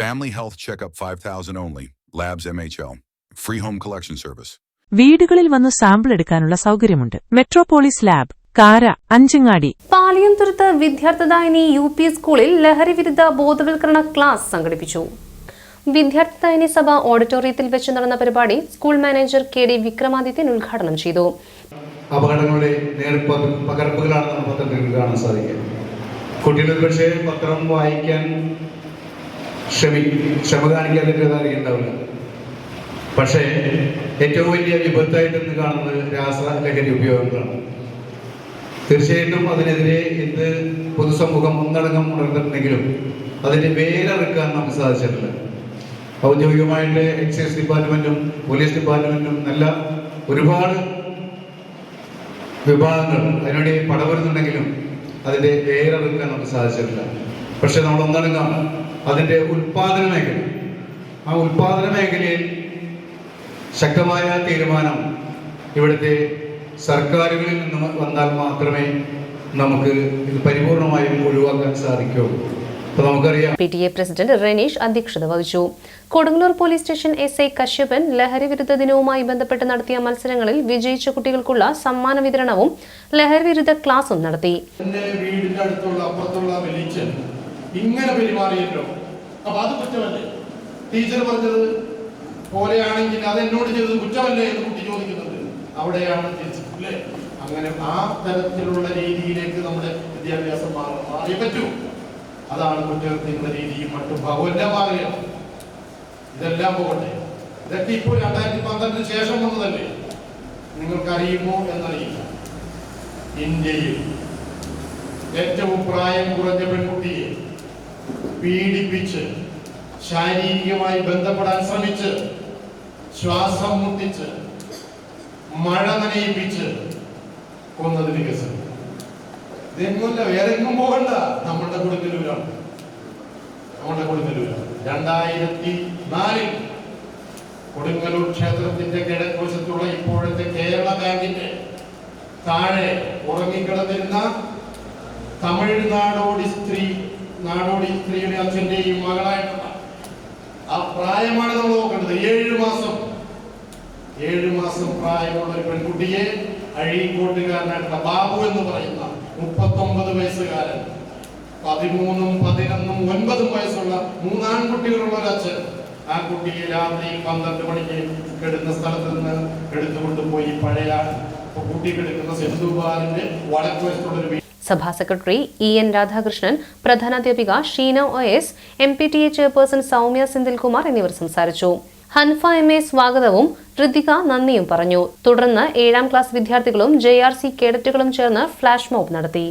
Family health checkup 5000 only. Labs MHL. Free home collection service വീടുകളിൽ വന്ന് sample എടുക്കാനുള്ള സൗകര്യമുണ്ട്. Metropolis lab Kara Anchangadi. Paliyamthuruthu Vidyarthidayini U P സ്കൂളിൽ ലഹരി വിരുദ്ധ ബോധവൽക്കരണ ക്ലാസ് സംഘടിപ്പിച്ചു. വിദ്യാർത്ഥിദായിനി സഭ ഓഡിറ്റോറിയത്തിൽ വെച്ച് നടന്ന പരിപാടി school manager K D Vikramadityan ഉദ്ഘാടനം ചെയ്തു. അപകടങ്ങളുടെ പകർപ്പുകളാണ് കാണാൻ സാധിക്കുക. കുട്ടികൾ പക്ഷേ പത്രം വായിക്കാൻ ക്ഷമി ക്ഷമ കാണിക്കാതിന്റെ അറിയുണ്ടാവില്ല പക്ഷേ ഏറ്റവും വലിയ വിപത്തായിട്ട് ഇന്ന് കാണുന്നത് രാസ ലഹരി ഉപയോഗങ്ങളാണ്. തീർച്ചയായിട്ടും അതിനെതിരെ ഇന്ന് പൊതുസമൂഹം ഒന്നടങ്കം ഉണർന്നിട്ടുണ്ടെങ്കിലും അതിന്റെ വേരറുക്കാൻ നമുക്ക് സാധിച്ചിട്ടില്ല. ഔദ്യോഗികമായിട്ട് എക്സൈസ് ഡിപ്പാർട്ട്മെന്റും പോലീസ് ഡിപ്പാർട്ട്മെന്റും നല്ല ഒരുപാട് വിഭാഗങ്ങൾ അതിനുവേണ്ടി പടവരുന്നുണ്ടെങ്കിലും അതിന്റെ ഏറെടുക്കാൻ നമുക്ക് സാധിച്ചിട്ടില്ല. പക്ഷെ നമ്മൾ ഒന്നാണ് ഒന്നടങ്കം അതിന്റെ ഉൽപാദന മേഖല. ആ ഉൽപാദന മേഖലയിൽ ശക്തമായ തീരുമാനം ഇവിടുത്തെ സർക്കാരുകളിൽ നിന്ന് വന്നാൽ മാത്രമേ നമുക്ക് ഇത് പരിപൂർണമായും ഒഴിവാക്കാൻ സാധിക്കുകയുള്ളൂ. P T A president Ranish അധ്യക്ഷത വഹിച്ചു. Kodungallur police station S I Kashyapan ലഹരി വിരുദ്ധ ദിനവുമായി ബന്ധപ്പെട്ട് നടത്തിയ മത്സരങ്ങളിൽ വിജയിച്ച കുട്ടികൾക്കുള്ള സമ്മാന വിതരണവും ലഹരി വിരുദ്ധ ക്ലാസും നടത്തി. ഇങ്ങനെ പെരുമാറിയല്ലോ. അപ്പൊ അത് കുറ്റമല്ലേ? ടീച്ചർ പറഞ്ഞത് പോലെയാണെങ്കിൽ അത് എന്നോട് ചെയ്തത് കുറ്റമല്ലേ എന്ന് കുട്ടി ചോദിക്കുന്നുണ്ട്. അവിടെയാണ് അങ്ങനെ ആ തരത്തിലുള്ള രീതിയിലേക്ക് നമ്മുടെ വിദ്യാഭ്യാസം മാറും മാറിയേ പറ്റൂ. അതാണ് കുറ്റകൃത്യങ്ങളുടെ രീതിയും മറ്റും ഭഗവന്റെ മാറുകയാണ് ഇതെല്ലാം പോകട്ടെ. ഇതൊക്കെ ഇപ്പോൾ രണ്ടായിരത്തി പന്ത്രണ്ടിന് ശേഷം വന്നതല്ലേ? നിങ്ങൾക്കറിയുമോ എന്നറിയില്ല. ഇന്ത്യയിൽ ഏറ്റവും പ്രായം കുറഞ്ഞ പെൺകുട്ടിയെ പീഡിപ്പിച്ച് ശാരീരികമായി ബന്ധപ്പെടാൻ ശ്രമിച്ച് ശ്വാസം മുട്ടിച്ച് മഴ നനയിപ്പിച്ച് കൊന്നതിന് കേസ് ഇതെങ്ങുമില്ല വേറെ എങ്ങും പോകണ്ട. നമ്മളുടെ കൊടുക്കലൂരാണ് നമ്മളുടെ കൊടുക്കലൂരാണ് രണ്ടായിരത്തി നാലിൽ കൊടുങ്ങല്ലൂർ ക്ഷേത്രത്തിന്റെ കിഴക്കുവശത്തുള്ള ഇപ്പോഴത്തെ കേരള ബാങ്കിന്റെ താഴെ ഉറങ്ങിക്കിടന്നിരുന്ന തമിഴ് നാടോടി സ്ത്രീ നാടോടി സ്ത്രീയുടെ അച്ഛന്റെയും മകളായിട്ടുള്ള ആ പ്രായമാണ് നമ്മൾ നോക്കേണ്ടത്. ഏഴു മാസം. ഏഴു മാസം പ്രായമുള്ള ഒരു പെൺകുട്ടിയെ അഴീക്കോട്ടുകാരനായിട്ടുള്ള ബാബു എന്ന് പറയുന്ന മുപ്പത്തൊമ്പത് വയസ്സുകാരൻ. പതിമൂന്നും പതിനൊന്നും ഒൻപതും വയസ്സുള്ള മൂന്നാൺകുട്ടികളുള്ള ഒരു അച്ഛൻ ആ കുട്ടിയെ രാത്രി പന്ത്രണ്ട് മണിക്ക് കിടന്ന സ്ഥലത്ത് നിന്ന് എടുത്തുകൊണ്ടുപോയി പഴയ കുട്ടി കിടക്കുന്ന സെന്തുബാലിന്റെ വടക്ക് വശത്തുള്ള ഒരു സഭാ secretary E N Radhakrishnan പ്രധാനാധ്യാപിക Sheena O S M P T A chairperson Soumya Senthilkumar എന്നിവർ സംസാരിച്ചു. ഹൻഫ എം എ സ്വാഗതവും ഋതിക നന്ദിയും പറഞ്ഞു. തുടർന്ന് ഏഴാം ക്ലാസ് വിദ്യാർത്ഥികളും ജെ ആർ സി കേഡറ്റുകളും ചേർന്ന് ഫ്ലാഷ് മോബ് നടത്തി.